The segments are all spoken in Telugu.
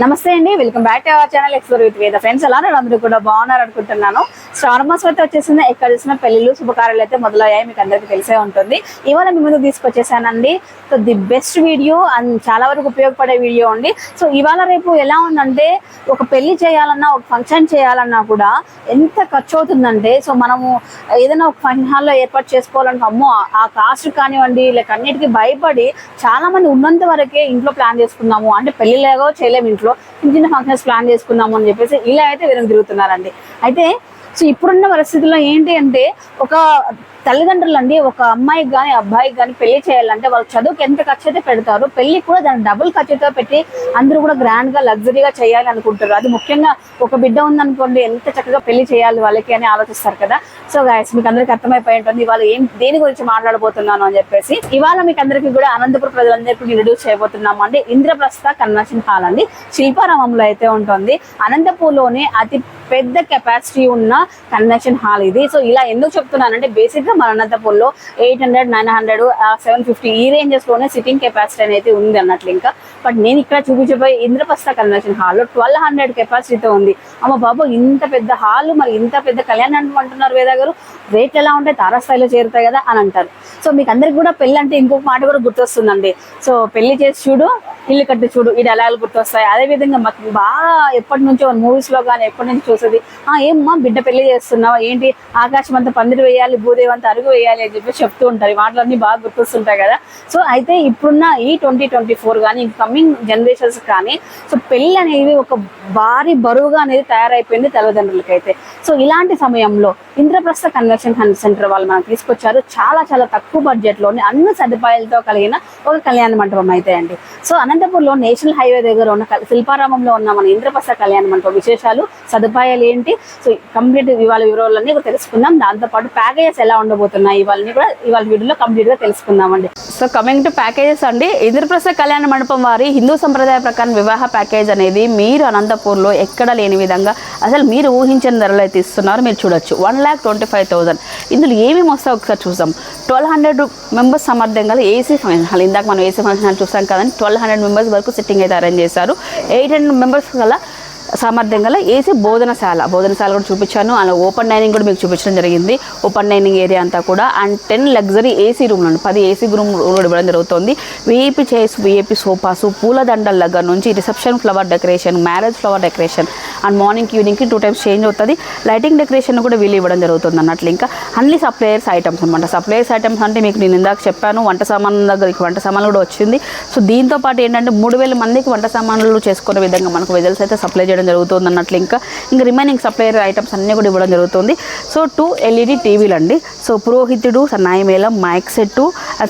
నమస్తే అండి welcome back to our channel explore with Veda friends ఎలా ఉన్నారు అందరూ కూడా బాగున్నారు అనుకుంటున్నాను. శ్రావణ మాసం అయితే వచ్చేసింది ఎక్కడ చూసిన పెళ్ళిళ్ళు శుభకార్యాలు అయితే మొదలయ్యాయి మీకు అందరికీ తెలిసే ఉంటుంది. ఇవాళ మీ ముందు తీసుకొచ్చేసానండి. So the best video and చాలా వరకు ఉపయోగపడే వీడియో అండి. సో ఇవాళ రేపు ఎలా ఉందంటే ఒక పెళ్ళి చేయాలన్నా ఒక ఫంక్షన్ చేయాలన్నా కూడా ఎంత ఖర్చు అవుతుందంటే సో మనము ఏదైనా ఒక ఫంక్షన్ హాల్లో ఏర్పాటు చేసుకోవాలంటే అమ్మో ఆ- కాస్ట్ కానివ్వండి లేక అన్నిటికీ భయపడి చాలా మంది ఉన్నంత వరకే ఇంట్లో ప్లాన్ చేసుకుందాము. అంటే పెళ్ళిలాగో చేయలేము ఇంట్లో. చిన్న చిన్న ఫంక్షన్స్ ప్లాన్ చేసుకుందాము అని చెప్పేసి ఇలా అయితే వెనక్కి తిరుగుతున్నారండి. అయితే సో ఇప్పుడున్న పరిస్థితుల్లో ఏంటి అంటే ఒక తల్లిదండ్రులు అండి ఒక అమ్మాయికి కానీ అబ్బాయికి కానీ పెళ్ళి చేయాలంటే వాళ్ళు చదువుకి ఎంత ఖర్చు అయితే పెడతారు పెళ్ళి కూడా దాని డబుల్ ఖర్చుతో పెట్టి అందరూ కూడా గ్రాండ్గా లగ్జరీగా చేయాలి అనుకుంటారు అది ముఖ్యంగా ఒక బిడ్డ ఉందనుకోండి ఎంత చక్కగా పెళ్ళి చేయాలి వాళ్ళకి అని ఆలోచిస్తారు కదా. సో గాయస్ మీకు అందరికి అర్థమైపోయి ఉంటుంది ఇవాళ ఏం దేని గురించి మాట్లాడబోతున్నాను అని చెప్పేసి. ఇవాళ మీకు అందరికీ కూడా అనంతపురం ప్రజలందరికీ ఇంట్రడ్యూస్ చేయబోతున్నాము అండి ఇంద్రప్రస్థ కన్వెన్షన్ హాల్ అండి. శిల్పారామంలో అయితే ఉంటుంది. అనంతపూర్లోనే అతి పెద్ద కెపాసిటీ ఉన్న కన్వెన్షన్ హాల్ ఇది. సో ఇలా ఎందుకు చెప్తున్నానంటే బేసిక్గా మన అనంతపూర్లో eight hundred nine hundred seven fifty ఈ రేంజెస్లోనే సిట్టింగ్ కెపాసిటీ అనేది ఉంది అన్నట్లు ఇంకా. బట్ నేను ఇక్కడ చూపించబోయే Indraprastha convention hall twelve hundred కెపాసిటీతో ఉంది. అమ్మ బాబు ఇంత పెద్ద హాల్ మరి ఇంత పెద్ద కళ్యాణం అంటున్నారు వేద గారు? రేట్లు ఎలా ఉంటాయి? తారాస్థాయిలో చేరుతాయి కదా అని అంటారు. సో మీకు అందరికి కూడా పెళ్ళి అంటే ఇంకొక మాట కూడా గుర్తొస్తుందండి. సో పెళ్ళి చేసి చూడు ఇల్లు కట్టి చూడు ఈ డలాలు గుర్తొస్తాయి. అదే విధంగా మాకు బాగా ఎప్పటి నుంచో మూవీస్లో కానీ ఎప్పటి నుంచి చూసేది ఏం ఏమ్మా బిడ్డ పెళ్ళి చేస్తున్నావా? ఏంటి? ఆకాశం అంతా పందిరి వేయాలి భూదేవి అంతా అరుగు వేయాలి అని చెప్పి చెప్తూ ఉంటారు. ఈ మాటలన్నీ బాగా గుర్తొస్తుంటాయి కదా. సో అయితే ఇప్పుడున్న ఈ ట్వంటీ ట్వంటీ ఫోర్ కానీ కమింగ్ జనరేషన్స్ కానీ సో పెళ్ళి అనేది ఒక భారీ బరువుగా అనేది తయారైపోయింది తల్లిదండ్రులకి అయితే సో ఇలాంటి సమయంలో ఇంద్రప్రస్థ కన్వెన్షన్ సెంటర్ వాళ్ళు మనకు తీసుకొచ్చారు. చాలా చాలా తక్కువ బడ్జెట్లోని అన్ని సదుపాయాలతో కలిగిన ఒక కళ్యాణ మండపం అయితే అండి. సో అనంతపూర్లో నేషనల్ హైవే దగ్గర ఉన్న శిల్పారామంలో ఉన్న మన ఇంద్రప్రస్థ కళ్యాణ మండపం విశేషాలు సదుపాయాలు ఏంటి? సో కంప్లీట్ ఇవాళ వివరాలన్నీ కూడా తెలుసుకుందాం. దాంతోపాటు ప్యాకేజెస్ ఎలా ఉండబోతున్నాయి ఇవాళని కూడా ఇవాళ వీడియోలో కంప్లీట్గా తెలుసుకుందామండి. సో కమింగ్ టు ప్యాకేజెస్ అండి ఇంద్రప్రస్థ కళ్యాణ మండపం వారి హిందూ సంప్రదాయ ప్రకారం వివాహ ప్యాకేజ్ అనేది మీరు అనంతపూర్లో ఎక్కడ లేని విధంగా అసలు మీరు ఊహించిన ధరలు అయితే ఇస్తున్నారు మీరు చూడొచ్చు. One lakh twenty five thousand ఇందులో ఏమేమి వస్తాయో ఒకసారి చూసాం ట్వెల్వ్ హండ్రెడ్ మెంబర్స్ సమర్థం కదా ఏసీ ఫంక్షన్ హాల్ ఇందాక మనం ఏసీ ఫంక్షన్ హాల్ చూసాం కదండి ట్వెల్వ్ హండ్రెడ్ మెంబర్స్ వరకు సిట్టింగ్ అయితే అరేంజ్ చేశారు. ఎయిట్ హండ్రెడ్ మెంబర్స్ గల సామర్థ్యం గల ఏసీ భోజనశాల భోజనశాల కూడా చూపించాను. అలా ఓపెన్ డైనింగ్ కూడా మీకు చూపించడం జరిగింది. ఓపెన్ డైనింగ్ ఏరియా అంతా కూడా అండ్ టెన్ లగ్జరీ ఏసీ రూమ్లు అండి. పది ఏసీ రూమ్ కూడా ఇవ్వడం జరుగుతుంది. విఐపి చైర్స్ విఐపి సోఫాసు పూలదండల దగ్గర నుంచి reception flower decoration marriage flower decoration and morning ఈవినింగ్కి two times change అవుతుంది. లైటింగ్ డెకరేషన్ కూడా వీళ్ళు ఇవ్వడం జరుగుతుంది అన్నట్లు ఇంకా అన్ని సప్లయర్స్ ఐటమ్స్ అనమాట సప్లయర్స్ ఐటమ్స్ అంటే మీకు నేను ఇందాక చెప్పాను వంట సామాన్ దగ్గరికి వంట సామాన్లు కూడా వచ్చింది. సో దీంతో పాటు ఏంటంటే మూడు వేల మందికి వంట సామాన్లు చేసుకునే విధంగా మనకు వెజల్స్ అయితే సప్లై చేయడం జరుగుతుంది అన్నట్లు ఇంకా ఇంకా రిమైనింగ్ సప్లయర్ ఐటమ్స్ అన్నీ కూడా ఇవ్వడం జరుగుతుంది. సో టూ ఎల్ఈడి టీవీలు అండి సో పురోహితుడు సన్నాయి మేళం మైక్ సెట్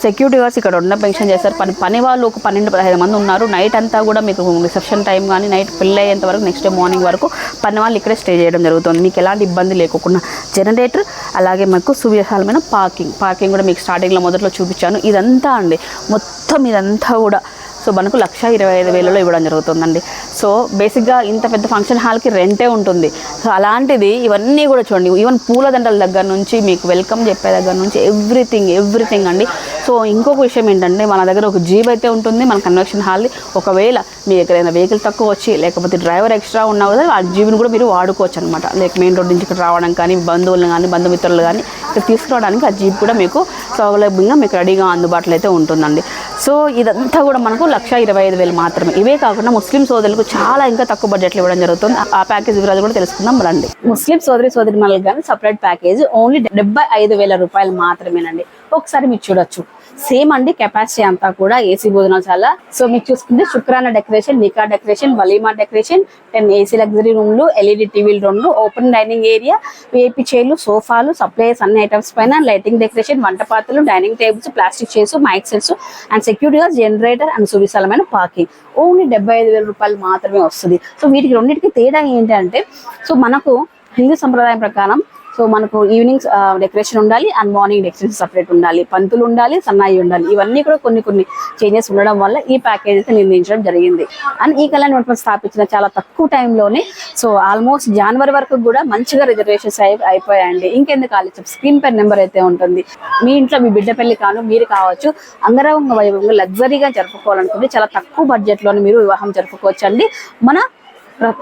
సెక్యూరిటీ గార్డ్స్ ఇక్కడ ఉన్న పెన్షన్ చేస్తారు. పని పని వాళ్ళు ఒక పన్నెండు పదహైదు మంది ఉన్నారు. నైట్ అంతా కూడా మీకు రిసెప్షన్ టైం కానీ నైట్ పెళ్ళి అయ్యేంత వరకు నెక్స్ట్ డే మార్నింగ్ వరకు పని వాళ్ళు ఇక్కడే స్టే చేయడం జరుగుతుంది. మీకు ఎలాంటి ఇబ్బంది లేకుండా. జనరేటర్ అలాగే మాకు సువిశాలమైన పార్కింగ్ పార్కింగ్ కూడా మీకు స్టార్టింగ్లో మొదట్లో చూపించాను. ఇదంతా అండి. మొత్తం ఇదంతా కూడా సో మనకు లక్ష ఇరవై ఐదు వేలలో ఇవ్వడం జరుగుతుందండి. సో బేసిక్గా ఇంత పెద్ద ఫంక్షన్ హాల్కి రెంటే ఉంటుంది. సో అలాంటిది ఇవన్నీ కూడా చూడండి. ఈవెన్ పూలదండల దగ్గర నుంచి మీకు వెల్కమ్ చెప్పే దగ్గర నుంచి ఎవ్రీథింగ్ ఎవ్రీథింగ్ అండి. సో ఇంకొక విషయం ఏంటంటే మన దగ్గర ఒక జీప్ అయితే ఉంటుంది. మన కన్వెక్షన్ హాల్ది ఒకవేళ మీ ఎక్కడైనా వెహికల్ తక్కువ వచ్చి లేకపోతే డ్రైవర్ ఎక్స్ట్రా ఉన్నా కదా ఆ జీబుని కూడా మీరు వాడుకోవచ్చు అనమాట లైక్ మెయిన్ రోడ్ నుంచి ఇక్కడ రావడం కానీ బంధువులు కానీ బంధుమిత్రులు కానీ ఇక్కడ తీసుకురావడానికి ఆ జీప్ కూడా మీకు సౌలభ్యంగా మీకు రెడీగా అందుబాటులో అయితే ఉంటుందండి. సో ఇదంతా కూడా మనకు లక్ష ఇరవై ఐదు వేలు మాత్రమే. ఇవే కాకుండా ముస్లిం సోదరులకు చాలా ఇంకా తక్కువ బడ్జెట్లు ఇవ్వడం జరుగుతుంది. ఆ ప్యాకేజ్ వివరాలు కూడా తెలుసుకుందాం రండి. ముస్లిం సోదరి సోదరి కానీ సపరేట్ ప్యాకేజ్ ఓన్లీ డెబ్బై ఐదు వేల రూపాయలు మాత్రమేనండి. ఒకసారి మీరు చూడొచ్చు. సేమ్ అండి కెపాసిటీ అంతా కూడా ఏసీ భోజనశాల సో మీరు చూసుకుంటే శుక్రాన డెకరేషన్ నికా డెకరేషన్ వలీమా డెకరేషన్ టెన్ ఏసీ లగ్జరీ రూమ్లు ఎల్ఈడి టీవీలు రెండు ఓపెన్ డైనింగ్ ఏరియా విఐపి చైర్లు సోఫాలు సప్లైస్ అన్ని ఐటమ్స్ పైన లైటింగ్ డెకరేషన్ వంట పాత్రలు dining tables plastic chairs mike sets and సెక్యూరిటీగా జనరేటర్ అండ్ సువిశాలమైన పార్కింగ్. ఓన్లీ డెబ్బై ఐదు వేల రూపాయలు మాత్రమే వస్తుంది. సో వీటికి రెండింటికి తేడా ఏంటంటే సో మనకు హిందూ సంప్రదాయం ప్రకారం సో మనకు ఈవినింగ్ డెకరేషన్ ఉండాలి అండ్ మార్నింగ్ డెకరేషన్ సపరేట్ ఉండాలి. పంతులు ఉండాలి సన్నాయి ఉండాలి. ఇవన్నీ కూడా కొన్ని కొన్ని చేంజెస్ ఉండడం వల్ల ఈ ప్యాకేజ్ అయితే నిర్ణయించడం జరిగింది. అండ్ ఈ కళ్యాణ మండపం స్థాపించిన చాలా తక్కువ టైంలోనే సో ఆల్మోస్ట్ జనవరి వరకు కూడా మంచిగా రిజర్వేషన్స్ అయి అయిపోయాయండి. ఇంకెందుకు ఆలోచన స్క్రీన్ పై నెంబర్ అయితే ఉంటుంది. మీ ఇంట్లో మీ బిడ్డ పెళ్ళి కాను మీరు కావచ్చు అంగరంగ వైభవంగా లగ్జరీగా జరుపుకోవాలనుకుంటే చాలా తక్కువ బడ్జెట్లోనే మీరు వివాహం జరుపుకోవచ్చు అండి మన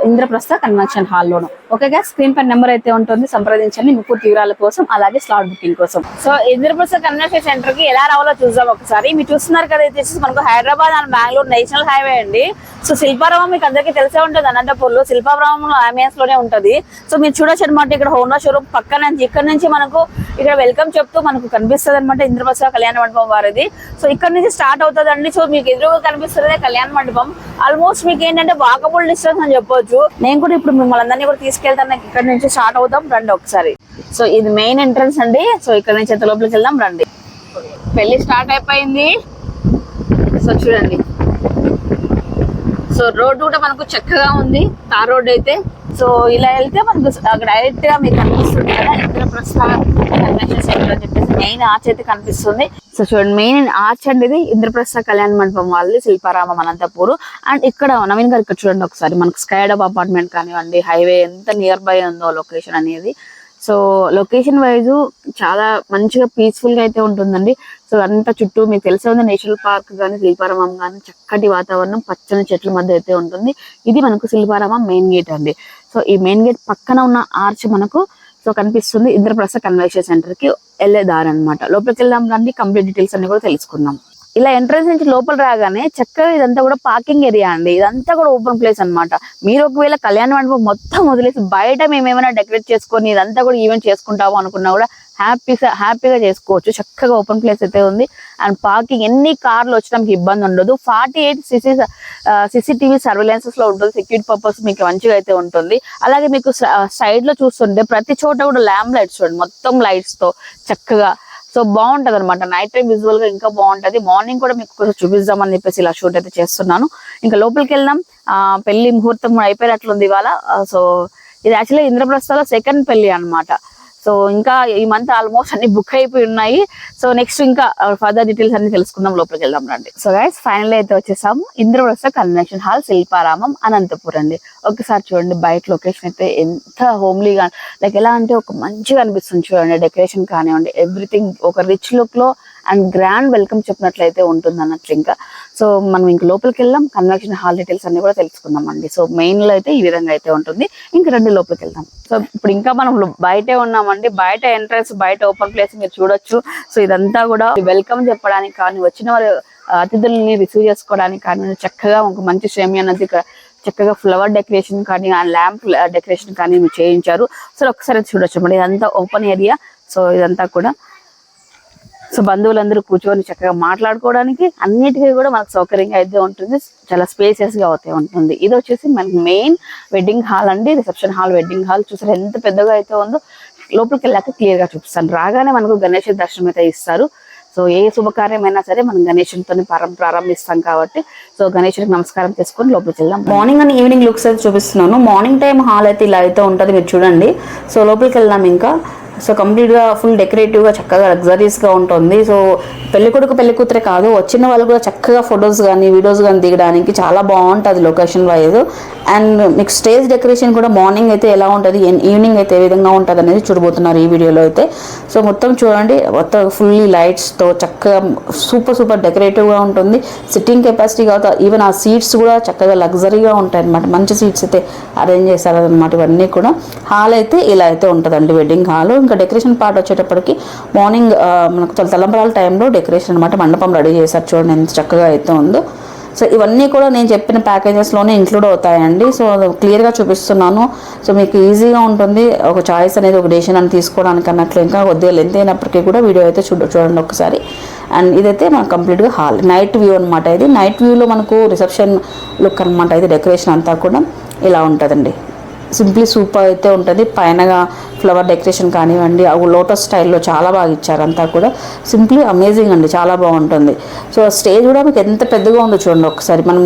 ఇంద్రప్రస్థ కన్వెన్షన్ హాల్లోను. ఓకేగా స్క్రీన్ పై నెంబర్ అయితే ఉంటుంది. సంప్రదించండి. ముక్కు తీవ్రాల కోసం అలాగే స్లాట్ బుకింగ్ కోసం. సో ఇంద్రప్రస్థ కన్వెన్షన్ సెంటర్కి ఎలా రావాలో చూద్దాం ఒకసారి. మీరు చూస్తున్నారు కదా ఇది మనకు Hyderabad and Bengaluru national highway అండి. సో శిల్పారామం మీకు అందరికీ తెలిసే ఉంటుంది. అనంతపూర్లో శిల్పారామం అంబియన్స్లోనే ఉంటది. సో మీరు చూడొచ్చు అనమాట ఇక్కడ హోండా షోరూమ్ పక్కన నుంచి ఇక్కడ నుంచి మనకు ఇక్కడ వెల్కమ్ చెప్తూ మనకు కనిపిస్తుంది అనమాట ఇంద్రప్రస్థ కళ్యాణ మండపం వారిది. సో ఇక్కడ నుంచి స్టార్ట్ అవుతుంది అండి సో మీకు ఎదురుగా కనిపిస్తుంది కళ్యాణ మండపం. ఆల్మోస్ట్ మీకు ఏంటంటే వాకబుల్ డిస్టెన్స్ అని చెప్పొచ్చు. నేను కూడా ఇప్పుడు మిమ్మల్ని అందరినీ కూడా తీసుకెళ్తాను. ఇక్కడ నుంచి స్టార్ట్ అవుతాం రండి ఒకసారి. సో ఇది మెయిన్ ఎంట్రన్స్ అండి. సో ఇక్కడ నుంచి ఎంత లోపలికి వెళ్దాం. రండి. పెళ్ళి స్టార్ట్ అయిపోయింది. సో చూడండి. సో రోడ్డు కూడా మనకు చక్కగా ఉంది. తార్ రోడ్ అయితే. సో ఇలా వెళ్తే మనకు డైరెక్ట్గా మీకు కనిపిస్తుంది కదా. ఇంద్రప్రస్థ కన్వెన్షన్ సెంటర్ అని చెప్పేసి మెయిన్ ఆర్చ్ అయితే కనిపిస్తుంది. సో చూడండి మెయిన్ ఆర్చ్ అండి ఇది ఇంద్రప్రస్థ కళ్యాణ మండపం వాళ్ళది శిల్పారామం అనంతపూర్. అండ్ ఇక్కడ నవీన్ గారు ఇక్కడ చూడండి ఒకసారి మనకు స్కైడబ్ అపార్ట్మెంట్ కానివ్వండి హైవే ఎంత నియర్ బై ఉందో లొకేషన్ అనేది. సో లొకేషన్ వైజ్ చాలా మంచిగా పీస్ఫుల్గా అయితే ఉంటుందండి. సో అంతా చుట్టూ మీకు తెలిసే ఉంది నేషనల్ పార్క్ కానీ శిల్పారామం కానీ చక్కటి వాతావరణం పచ్చని చెట్ల మధ్య అయితే ఉంటుంది. ఇది మనకు శిల్పారామం మెయిన్ గేట్ అండి. సో ఈ మెయిన్ గేట్ పక్కన ఉన్న ఆర్చ్ మనకు సో కనిపిస్తుంది. ఇంద్రప్రస్థ కన్వెన్షన్ సెంటర్కి వెళ్ళే దారి అనమాట లోపలికి వెళ్దాం రండి. కంప్లీట్ డీటెయిల్స్ అన్ని కూడా తెలుసుకుందాం. ఇలా ఎంట్రన్స్ నుంచి లోపల రాగానే చక్కగా ఇదంతా కూడా పార్కింగ్ ఏరియా అండి. ఇదంతా కూడా ఓపెన్ ప్లేస్ అనమాట మీరు ఒకవేళ కళ్యాణ మండపం మొత్తం వదిలేసి బయట మేమేమైనా డెకరేట్ చేసుకొని ఇదంతా కూడా ఈవెంట్ చేసుకుంటాము అనుకున్నా కూడా హ్యాపీగా హ్యాపీగా చేసుకోవచ్చు. చక్కగా ఓపెన్ ప్లేస్ అయితే ఉంది. అండ్ పార్కింగ్ ఎన్ని కార్లు వచ్చినా ఇబ్బంది ఉండదు. ఫార్టీ ఎయిట్ సిసి సిసిటీవీ సర్వేలెన్సెస్లో ఉంటుంది. సెక్యూరిటీ పర్పస్ మీకు మంచిగా అయితే ఉంటుంది. అలాగే మీకు సైడ్లో చూస్తుంటే ప్రతి చోట కూడా ల్యాంప్ లైట్స్ చూడండి. మొత్తం లైట్స్తో చక్కగా సో బాగుంటది అనమాట నైట్ టైం విజువల్గా ఇంకా బాగుంటది. మార్నింగ్ కూడా మీకు చూపిద్దామని చెప్పేసి ఇలా షూట్ అయితే చేస్తున్నాను. ఇంకా లోపలికి వెళ్దాం. ఆ పెళ్ళి ముహూర్తం అయిపోయినట్లుంది ఇవాళ. సో ఇది యాక్చువల్లీ ఇంద్రప్రస్థలో సెకండ్ పెళ్ళి అన్నమాట. సో ఇంకా ఈ మంత్ ఆల్మోస్ట్ అన్ని బుక్ అయిపోయి ఉన్నాయి. సో నెక్స్ట్ ఇంకా uh, ఫర్దర్ డీటెయిల్స్ అన్ని తెలుసుకుందాం లోపలికి వెళ్దాం రండి. సో గైస్ ఫైనల్ అయితే వచ్చేసాము. ఇంద్రప్రస్థ కన్వెన్షన్ హాల్ శిల్పారామం అనంతపురం అండి. ఒకసారి చూడండి బయట లొకేషన్ అయితే ఎంత హోమ్లీగా లైక్ ఎలా అంటే ఒక మంచిగా అనిపిస్తుంది చూడండి డెకరేషన్ కానివ్వండి ఎవ్రీథింగ్ ఒక రిచ్ లుక్లో అండ్ గ్రాండ్ వెల్కమ్ చెప్పినట్లయితే ఉంటుంది అన్నట్లు ఇంకా. సో మనం ఇంక లోపలికి వెళ్ళాం కన్వెక్షన్ హాల్ డీటెయిల్స్ అన్ని కూడా తెలుసుకుందాం అండి సో మెయిన్లో అయితే ఈ విధంగా అయితే ఉంటుంది. ఇంక రెండు లోపలికి వెళ్దాం. సో ఇప్పుడు ఇంకా మనం బయటే ఉన్నామండి. బయట ఎంట్రన్స్ బయట ఓపెన్ ప్లేస్ మీరు చూడొచ్చు. సో ఇదంతా కూడా వెల్కమ్ చెప్పడానికి కానీ వచ్చిన వారు అతిథుల్ని రిసీవ్ చేసుకోవడానికి కానీ చక్కగా ఒక మంచి శ్రేమి అన్నది ఇక్కడ చక్కగా ఫ్లవర్ డెకరేషన్ కానీ ఆ ల్యాంప్ డెకరేషన్ కానీ చేయించారు. సో ఒకసారి చూడొచ్చు. మరి ఇదంతా ఓపెన్ ఏరియా. సో ఇదంతా కూడా సో బంధువులందరూ కూర్చొని చక్కగా మాట్లాడుకోవడానికి అన్నిటికీ కూడా మనకు సౌకర్యంగా అయితే ఉంటుంది. చాలా స్పేసెస్గా అవుతే ఉంటుంది. ఇది వచ్చేసి మనకి మెయిన్ వెడ్డింగ్ హాల్ అండి. రిసెప్షన్ హాల్ వెడ్డింగ్ హాల్ చూసారు ఎంత పెద్దగా అయితే ఉందో లోపలికి వెళ్ళాక క్లియర్గా చూపిస్తాను. రాగానే మనకు గణేష్ దర్శనం అయితే ఇస్తారు. సో ఏ శుభకార్యమైనా సరే మనం గణేషునితో ప్రారంభిస్తాం కాబట్టి సో గణేషునికి నమస్కారం చేసుకొని లోపలికి వెళ్దాం. మార్నింగ్ అండ్ ఈవినింగ్ లుక్స్ అయితే చూపిస్తున్నాను. మార్నింగ్ టైం హాల్ అయితే ఇలా అయితే ఉంటుంది. మీరు చూడండి. సో లోపలికి వెళ్దాం ఇంకా. సో కంప్లీట్గా ఫుల్ డెకరేటివ్గా చక్కగా లగ్జరీస్గా ఉంటుంది. సో పెళ్ళి కొడుకు పెళ్ళి కూతురే కాదు వచ్చిన వాళ్ళు కూడా చక్కగా ఫొటోస్ కానీ వీడియోస్ కానీ దిగడానికి చాలా బాగుంటుంది లొకేషన్ వైజ్. అండ్ మీకు స్టేజ్ డెకరేషన్ కూడా మార్నింగ్ అయితే ఎలా ఉంటుంది ఈవినింగ్ అయితే ఏ విధంగా ఉంటుంది అనేది చూడబోతున్నారు ఈ వీడియోలో అయితే. సో మొత్తం చూడండి మొత్తం ఫుల్లీ లైట్స్తో చక్కగా సూపర్ సూపర్ డెకరేటివ్గా ఉంటుంది. సిట్టింగ్ కెపాసిటీ కాదు ఈవెన్ ఆ సీట్స్ కూడా చక్కగా లగ్జరీగా ఉంటాయి అనమాట మంచి సీట్స్ అయితే అరేంజ్ చేశారనమాట ఇవన్నీ కూడా. హాల్ అయితే ఇలా అయితే ఉంటుందండి వెడ్డింగ్ హాల్. ఇంకా డెకరేషన్ పార్ట్ వచ్చేటప్పటికి మార్నింగ్ మనకు తలంబరాల టైంలో డెకరేషన్ అనమాట మండపం రెడీ చేశారు చూడండి ఎంత చక్కగా అయితే ఉందో. సో ఇవన్నీ కూడా నేను చెప్పిన ప్యాకేజెస్లోనే ఇంక్లూడ్ అవుతాయండి. సో క్లియర్గా చూపిస్తున్నాను. సో మీకు ఈజీగా ఉంటుంది. ఒక చాయిస్ అనేది ఒక డెసిషన్ అని తీసుకోవడానికి అన్నట్లు ఇంకా కొద్దిగా లెంత్ అయినప్పటికీ కూడా వీడియో అయితే చూడ చూడండి ఒకసారి. అండ్ ఇదైతే మనకు కంప్లీట్గా హాల్ నైట్ వ్యూ అనమాట ఇది. నైట్ వ్యూలో మనకు రిసెప్షన్ లుక్ అనమాట ఇది డెకరేషన్ అంతా కూడా ఇలా ఉంటుందండి. సింప్లీ సూపర్ అయితే ఉంటుంది. పైనగా ఫ్లవర్ డెకరేషన్ కానివ్వండి అవి లోటస్ స్టైల్లో చాలా బాగా ఇచ్చారు అంతా కూడా. సింప్లీ అమేజింగ్ అండి చాలా బాగుంటుంది. సో స్టేజ్ కూడా మీకు ఎంత పెద్దగా ఉందో చూడండి ఒకసారి. మనం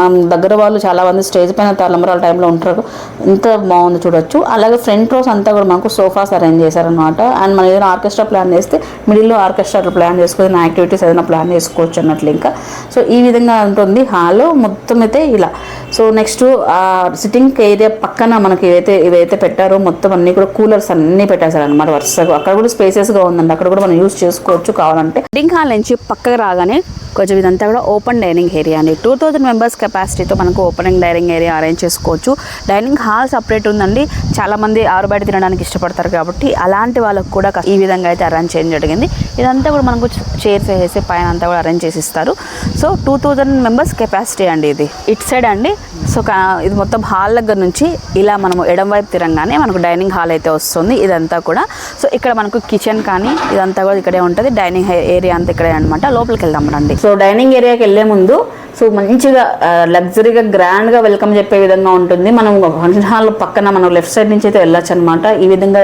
మనం దగ్గర వాళ్ళు చాలా మంది స్టేజ్ పైన తలంబరాల టైంలో ఉంటారు. ఎంత బాగుందో చూడొచ్చు. అలాగే ఫ్రంట్ రోస్ అంతా కూడా మనకు సోఫాస్ అరేంజ్ చేశారనమాట అండ్ మనం ఏదైనా ఆర్కెస్ట్రా ప్లాన్ చేస్తే మిడిల్లో ఆర్కెస్ట్రా ప్లాన్ చేసుకొని యాక్టివిటీస్ ఏదైనా ప్లాన్ చేసుకోవచ్చు అన్నట్లు ఇంకా. సో ఈ విధంగా ఉంటుంది. హాల్ మొత్తం అయితే ఇలా. సో నెక్స్ట్ ఆ సిట్టింగ్ ఏరియా పక్కన మనకి ఏదైతే ఏవైతే పెట్టారో మొత్తం అన్ని కూడా కూలర్స్ అన్ని పెట్టేశారు అనమాట వరుసగా. అక్కడ కూడా స్పేసెస్గా ఉందండి. అక్కడ కూడా మనం యూస్ చేసుకోవచ్చు కావాలంటే. వెడ్డింగ్ హాల్ నుంచి పక్కకు రాగానే కొంచెం ఇదంతా కూడా ఓపెన్ డైనింగ్ ఏరియా అండి. టూ థౌజండ్ మెంబర్స్ కెపాసిటీతో మనకు ఓపెనింగ్ డైనింగ్ ఏరియా అరేంజ్ చేసుకోవచ్చు. డైనింగ్ హాల్ సపరేట్ ఉందండి. చాలా మంది ఆరు బయట తినడానికి ఇష్టపడతారు కాబట్టి అలాంటి వాళ్ళకు కూడా ఈ విధంగా అయితే అరేంజ్ చేయడం జరిగింది. ఇదంతా కూడా మనకు చైర్స్ వేసి పైన అంతా కూడా అరేంజ్ చేసి ఇస్తారు. So two thousand members capacity అండి ఇది. ఇట్ సైడ్ అండి. సో ఇది మొత్తం హాల్ దగ్గర నుంచి ఇలా మనము ఎడం వైపు తిరంగానే మనకు డైనింగ్ హాల్ అయితే వస్తుంది ఇదంతా కూడా. సో ఇక్కడ మనకు కిచెన్ కానీ ఇదంతా కూడా ఇక్కడే ఉంటుంది డైనింగ్ ఏరియా అంతా ఇక్కడే అనమాట లోపలికి వెళ్దాం రండి. సో డైనింగ్ ఏరియాకి వెళ్ళే ముందు సో మంచిగా లగ్జరీగా గ్రాండ్గా వెల్కమ్ చెప్పే విధంగా ఉంటుంది. మనం ఫంక్షన్ హాల్ పక్కన మనం లెఫ్ట్ సైడ్ నుంచి అయితే వెళ్ళొచ్చు అనమాట ఈ విధంగా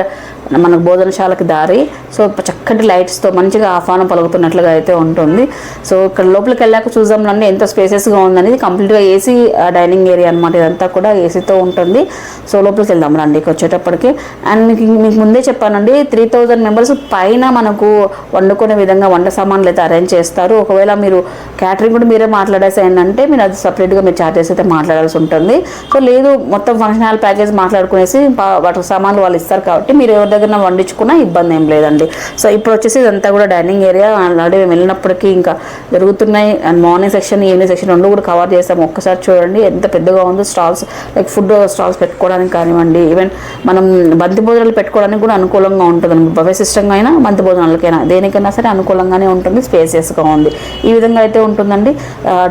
మనకు భోజనశాలకు దారి. సో చక్కటి లైట్స్తో మంచిగా ఆహ్వానం పలుకుతున్నట్లుగా అయితే ఉంటుంది. సో ఇక్కడ లోపలికి వెళ్ళాక చూద్దాంలండి ఎంత స్పేసెస్గా ఉందనేది. కంప్లీట్గా ఏసీ డైనింగ్ ఏరియా అనమాట ఇదంతా కూడా ఏసీతో ఉంటుంది. సో లోపలికి వెళ్దాం రండి ఇక వచ్చేటప్పటికి. అండ్ మీకు మీకు ముందే చెప్పానండి త్రీ థౌజండ్ మెంబర్స్ పైన మనకు వండుకునే విధంగా వంట సామాన్లు అయితే అరేంజ్ చేస్తారు. ఒకవేళ మీరు క్యాటరింగ్ కూడా మీరే మాట్లాడేసి ఏంటంటే మీరు అది సపరేట్గా మీరు చార్జెస్ అయితే మాట్లాడాల్సి ఉంటుంది. సో లేదు మొత్తం ఫంక్షన్ హాల్ ప్యాకేజ్ మాట్లాడుకునేసి వాటి సామాన్లు వాళ్ళు ఇస్తారు కాబట్టి మీరు ఎవరి దగ్గర వండించుకున్నా ఇబ్బంది ఏం లేదండి. సో ఇప్పుడు వచ్చేసి ఇదంతా కూడా డైనింగ్ ఏరియా ఆల్రెడీ మేము వెళ్ళినప్పటికీ ఇంకా జరుగుతున్నాయి. And morning section evening section రెండు కూడా కవర్ చేస్తాం ఒక్కసారి చూడండి ఎంత పెద్దగా ఉందో స్టాల్స్ లైక్ ఫుడ్ స్టాల్స్ పెట్టుకోవడానికి కానివ్వండి. ఈవెన్ మనం బంతి భోజనాలు పెట్టుకోవడానికి కూడా అనుకూలంగా ఉంటుంది బఫే సిస్టమ్ అయినా బంతి భోజనాలకైనా దేనికైనా సరే అనుకూలంగానే ఉంటుంది స్పేసియస్గా ఉంది. ఈ విధంగా అయితే ఉంటుందండి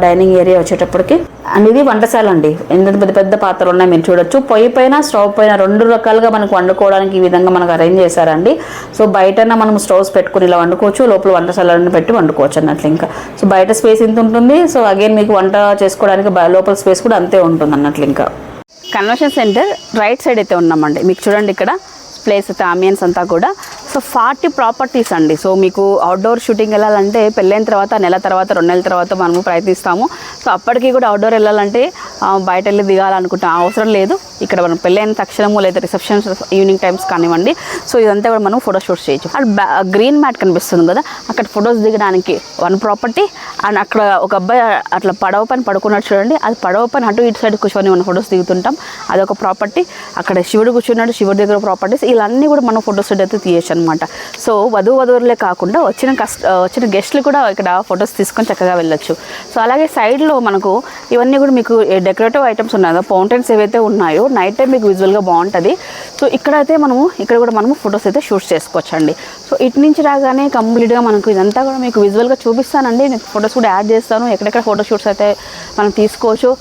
డైనింగ్ ఏరియా వచ్చేటప్పటికి. అండ్ ఇది వంటశాల అండి. ఎంత పెద్ద పెద్ద పాత్రలు ఉన్నాయి మీరు చూడొచ్చు. పొయ్యి పైన స్టవ్ పైన రెండు రకాలుగా మనకు వండుకోవడానికి ఈ విధంగా మనకు అరేంజ్ చేశారండి. సో బయటన మనం స్టవ్స్ పెట్టుకుని ఇలా వండుకోవచ్చు లోపల వంటశాలను పెట్టి వండుకోవచ్చు అన్నట్లు ఇంకా. సో బయట స్పేస్ ఇంత ఉంటుంది. సో అగైన్ మీకు వంట చేసుకోవడానికి లోపల స్పేస్ కూడా అంతే ఉంటుంది అన్నట్లు ఇంకా. కన్వెన్షన్ సెంటర్ రైట్ సైడ్ అయితే ఉన్నామండి. మీకు చూడండి ఇక్కడ ప్లేస్ అయితే ఆమియన్స్ అంతా కూడా. సో ఫార్టీ ప్రాపర్టీస్ అండి. సో మీకు అవుట్డోర్ షూటింగ్ వెళ్ళాలంటే పెళ్ళైన తర్వాత నెల తర్వాత రెండు నెలల తర్వాత మనము ప్రయత్నిస్తాము. సో అప్పటికి కూడా అవుట్డోర్ వెళ్ళాలంటే బయట వెళ్ళి దిగాలనుకుంటాం అవసరం లేదు. ఇక్కడ మనం పెళ్ళైన తక్షణము లేదా రిసెప్షన్స్ ఈవినింగ్ టైమ్స్ కానివ్వండి. సో ఇదంతా కూడా మనం ఫోటో షూట్ చేయొచ్చు. అండ్ గ్రీన్ మ్యాట్ కనిపిస్తుంది కదా అక్కడ ఫొటోస్ దిగడానికి వన్ ప్రాపర్టీ అండ్ అక్కడ ఒక అబ్బాయి అట్లా పడవ పైన పడుకున్నాడు చూడండి. అది పడవ పైన అటు ఇటు సైడ్ కూర్చొని మనం ఫొటోస్ దిగుతుంటాం. అదొక ప్రాపర్టీ అక్కడ శివుడు కూర్చున్నాడు శివుడి దగ్గర ప్రాపర్టీస్ ఇవన్నీ కూడా మనం ఫొటోస్ అయితే తీయచ్చు అనమాట సో వధువు వధువులే కాకుండా వచ్చిన కష్ట వచ్చిన గెస్ట్లు కూడా ఇక్కడ ఫొటోస్ తీసుకొని చక్కగా వెళ్ళొచ్చు. సో అలాగే సైడ్లో మనకు ఇవన్నీ కూడా మీకు డెకరేటివ్ ఐటమ్స్ ఉన్నాయి కదా ఫౌంటైన్స్ ఏవైతే ఉన్నాయో నైట్ టైం మీకు విజువల్గా బాగుంటుంది. సో ఇక్కడైతే మనము ఇక్కడ కూడా మనము ఫొటోస్ అయితే షూట్ చేసుకోవచ్చండి. సో ఇటు నుంచి రాగానే కంప్లీట్గా మనకు ఇదంతా కూడా మీకు విజువల్గా చూపిస్తానండి. మీకు ఫొటోస్ కూడా యాడ్ చేస్తాను. ఎక్కడెక్కడ ఫోటో షూట్స్ అయితే మనం తీసుకోవచ్చు.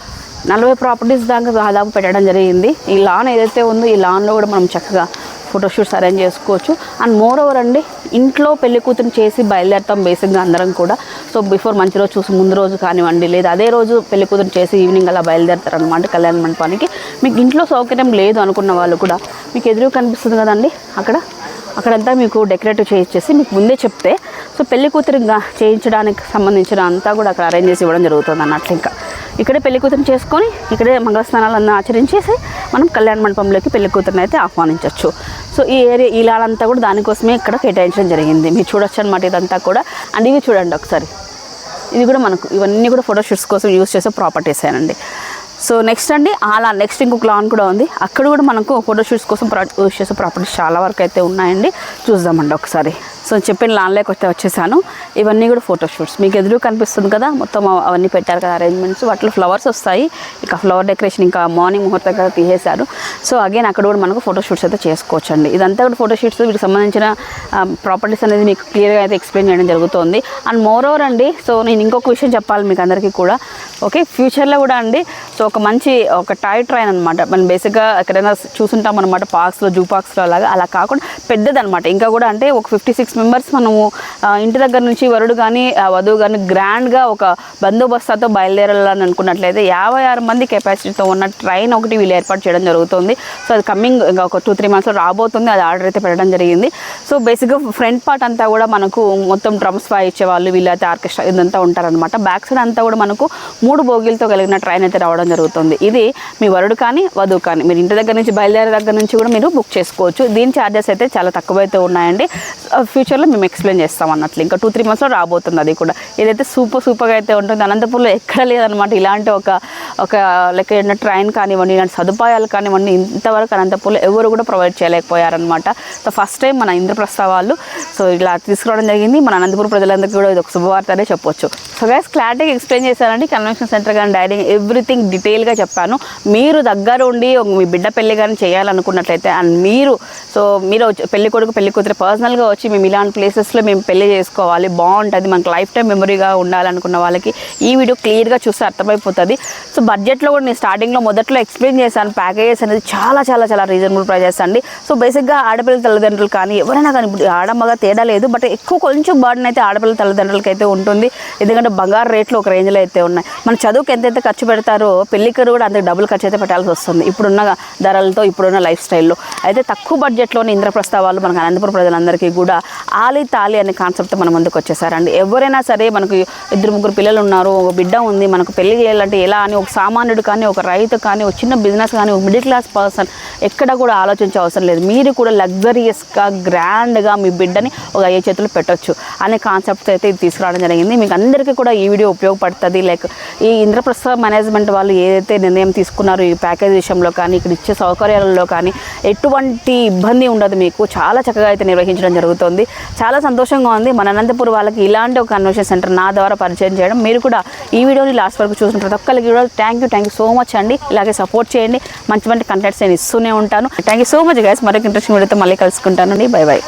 నలభై ప్రాపర్టీస్ దాకా దాదాపు పెట్టడం జరిగింది. ఈ లాన్ ఏదైతే ఉందో ఈ లాన్లో కూడా మనం చక్కగా ఫోటోషూట్స్ అరేంజ్ చేసుకోవచ్చు. అండ్ మోర్ ఓవర్ అండి ఇంట్లో పెళ్ళి కూతురు చేసి బయలుదేరుతాం బేసిక్గా అందరం కూడా. సో బిఫోర్ మంచి రోజు చూసి ముందు రోజు కానివ్వండి లేదా అదే రోజు పెళ్ళి కూతురు చేసి ఈవినింగ్ అలా బయలుదేరతారు అనమాట కళ్యాణ మండపానికి. మీకు ఇంట్లో సౌకర్యం లేదు అనుకున్న వాళ్ళు కూడా మీకు ఎదురు కనిపిస్తుంది కదండి అక్కడ. అక్కడంతా మీకు డెకరేటివ్ చేయించేసి మీకు ముందే చెప్తే. సో పెళ్ళి కూతురుగా చేయించడానికి సంబంధించిన అంతా కూడా అక్కడ అరేంజ్ చేసి ఇవ్వడం జరుగుతుంది అన్నట్లు ఇంకా. ఇక్కడే పెళ్ళి కూతురు చేసుకొని ఇక్కడే మంగళస్నానాలన్నీ ఆచరించేసి మనం కళ్యాణ మండపంలోకి పెళ్ళి కూతురుని అయితే ఆహ్వానించవచ్చు సో ఈ ఏరియా ఇలాలంతా కూడా దానికోసమే ఇక్కడ కేటాయించడం జరిగింది. మీరు చూడొచ్చు అనమాట ఇదంతా కూడా. అండ్ ఇవి చూడండి ఒకసారి. ఇది కూడా మనకు ఇవన్నీ కూడా ఫోటోషూట్స్ కోసం యూస్ చేసే ప్రాపర్టీస్ అండి సో నెక్స్ట్ అండి అలా నెక్స్ట్ ఇంకొక లాన్ కూడా ఉంది. అక్కడ కూడా మనకు ఫోటోషూట్స్ కోసం యూస్ చేసే ప్రాపర్టీస్ చాలా వరకు అయితే ఉన్నాయండి. చూద్దామండి ఒకసారి. సో చెప్పిన లాన్లోకి వస్తే వచ్చేసాను. ఇవన్నీ కూడా ఫోటోషూట్స్ మీకు ఎదురు కనిపిస్తుంది కదా మొత్తం అవన్నీ పెట్టారు కదా అరేంజ్మెంట్స్ వాటిలో ఫ్లవర్స్ వస్తాయి. ఇంకా ఫ్లవర్ డెకరేషన్ ఇంకా మార్నింగ్ ముహూర్తం కదా తీసేశారు. సో అగైన్ అక్కడ కూడా మనకు ఫోటోషూట్స్ అయితే చేసుకోవచ్చు అండి ఇదంతా కూడా ఫోటోషూట్స్ వీటికి సంబంధించిన ప్రాపర్టీస్ అనేది మీకు క్లియర్గా అయితే ఎక్స్ప్లెయిన్ చేయడం జరుగుతుంది. అండ్ మోర్ ఓవర్ అండి సో నేను ఇంకొక విషయం చెప్పాలి మీకు అందరికీ కూడా. ఓకే ఫ్యూచర్లో కూడా అండి సో ఒక మంచి ఒక టాయ్ ట్రైన్ అనమాట మనం బేసిక్గా ఎక్కడైనా చూసుంటాం అనమాట పార్క్స్లో జూ పార్క్స్లో అలాగా. అలా కాకుండా పెద్దదనమాట ఇంకా కూడా అంటే ఒక ఫిఫ్టీ సిక్స్ మెంబర్స్ మనము ఇంటి దగ్గర నుంచి వరుడు కానీ వధువు కానీ గ్రాండ్గా ఒక బందోబస్తుతో బయలుదేరాలని అనుకున్నట్లయితే యాభై ఆరు మంది కెపాసిటీతో ఉన్న ట్రైన్ ఒకటి వీళ్ళు ఏర్పాటు చేయడం జరుగుతుంది. సో అది కమింగ్ ఇంకా ఒక టూ త్రీ మంత్స్లో రాబోతుంది. అది ఆర్డర్ అయితే పెట్టడం జరిగింది. సో బేసిక్గా ఫ్రంట్ పార్ట్ అంతా కూడా మనకు మొత్తం డ్రమ్స్ వాయించే వాళ్ళు వీళ్ళైతే ఆర్కెస్ట్రా ఇదంతా ఉంటారనమాట బ్యాక్ సైడ్ అంతా కూడా మనకు మూడు బోగీలతో కలిగిన ట్రైన్ అయితే రావడం జరుగుతుంది. ఇది మీ వరుడు కానీ వధువు కానీ. మీరు ఇంటి దగ్గర నుంచి బయలుదేరే దగ్గర నుంచి కూడా మీరు బుక్ చేసుకోవచ్చు. దీని ఛార్జెస్ అయితే చాలా తక్కువ అయితే ఉన్నాయండి ఫ్యూచర్లో మేము ఎక్స్ప్లెయిన్ చేస్తాం అన్నట్లు. ఇంకా టూ త్రీ మంత్స్లో రాబోతుంది అది కూడా. ఇదైతే సూపర్ సూపర్గా అయితే ఉంటుంది. అనంతపురంలో ఎక్కడ లేదనమాట ఇలాంటి ఒక ఒక లెక్క ఏంటంటే ట్రైన్ కానివ్వండి ఇలాంటి సదుపాయాలు కానివ్వండి ఇంతవరకు అనంతపురంలో ఎవరు కూడా ప్రొవైడ్ చేయలేకపోయారనమాట సో ఫస్ట్ టైం మన ఇంద్రప్రస్థ వాళ్ళు. సో ఇలా తీసుకురావడం జరిగింది. మన అనంతపురం ప్రజలందరికీ కూడా ఇది ఒక శుభవార్త అనే చెప్పొచ్చు. సో గైస్ క్లారిటీగా ఎక్స్ప్లెయిన్ చేశారండి. కన్వెన్షన్ సెంటర్ కానీ డైరింగ్ ఎవ్రీథింగ్ డీటెయిల్గా చెప్పాను. మీరు దగ్గర ఉండి మీ బిడ్డ పెళ్ళి కానీ చేయాలనుకున్నట్లయితే అండ్ మీరు సో మీరు వచ్చి- పెళ్ళి కొడుకు పెళ్ళి కూతురు పర్సనల్గా వచ్చి మేము ఇలాంటి ప్లేసెస్లో మేము పెళ్ళి చేసుకోవాలి బాగుంటుంది మనకు లైఫ్ టైం మెమరీగా ఉండాలనుకున్న వాళ్ళకి ఈ వీడియో క్లియర్గా చూస్తే అర్థమైపోతుంది. సో బడ్జెట్లో కూడా నేను స్టార్టింగ్లో మొదట్లో ఎక్స్ప్లెయిన్ చేశాను ప్యాకేజెస్ అనేది చాలా చాలా చాలా రీజనబుల్ ప్రైజెస్ అండి. సో బేసిక్గా ఆడపిల్ల తల్లిదండ్రులు కానీ ఎవరైనా కానీ ఇప్పుడు ఆడమ్మగా తేడా లేదు బట్ ఎక్కువ కొంచెం బర్డన్ అయితే ఆడపిల్ల తల్లిదండ్రులకి అయితే ఉంటుంది. ఎందుకంటే బంగారు రేట్లు ఒక రేంజ్లో అయితే ఉన్నాయి. మన చదువుకి ఎంతైతే ఖర్చు పెడతారో పెళ్ళికరు కూడా అంత డబుల్ ఖర్చు అయితే పెట్టాల్సి వస్తుంది. ఇప్పుడున్న ధరలతో ఇప్పుడున్న లైఫ్ స్టైల్లో. అయితే తక్కువ బడ్జెట్లోని ఇంద్రప్రస్థ వాళ్ళు మనకు అనంతపురం ప్రజలందరికీ కూడా ఆలి తాలి అనే కాన్సెప్ట్ మన ముందుకు వచ్చేసారండి. ఎవరైనా సరే మనకు ఇద్దరు ముగ్గురు పిల్లలు ఉన్నారు ఒక బిడ్డ ఉంది మనకు పెళ్ళి చేయాలంటే ఎలా అని ఒక సామాన్యుడు కానీ ఒక రైతు కానీ ఒక చిన్న బిజినెస్ కానీ ఒక మిడిల్ క్లాస్ పర్సన్ ఎక్కడ కూడా ఆలోచించే అవసరం లేదు. మీరు కూడా లగ్జరియస్గా గ్రాండ్గా మీ బిడ్డని ఒక అయ్యే చేతులు పెట్టొచ్చు అనే కాన్సెప్ట్ అయితే ఇది తీసుకురావడం జరిగింది. మీకు అందరికీ కూడా ఈ వీడియో ఉపయోగపడుతుంది. లైక్ ఈ ఇంద్రప్రస్థ మేనేజ్మెంట్ వాళ్ళు ఏదైతే నిర్ణయం తీసుకున్నారో ఈ ప్యాకేజ్ విషయంలో కానీ ఇక్కడ ఇచ్చే సౌకర్యాలలో కానీ ఎటువంటి ఇబ్బంది ఉండదు మీకు. చాలా చక్కగా అయితే నిర్వహించడం జరుగుతుంది. చాలా సంతోషంగా ఉంది. మన అనంతపురం వాళ్ళకి ఇలాంటి ఒక కన్వెన్షన్ సెంటర్ నా ద్వారా పరిచయం చేయడం. మీరు కూడా ఈ వీడియోని లాస్ట్ వరకు చూసిన ప్రతి ఒక్కరికి కూడా thank you thank you so much అండి. ఇలాగే సపోర్ట్ చేయండి. మంచి మంచి కంటెంట్స్ నేను ఇస్తూనే ఉంటాను. Thank you so much guys మరొక ఇంట్రెస్టింగ్ వీడియోతో మళ్ళీ కలుసుకుంటానండి. By by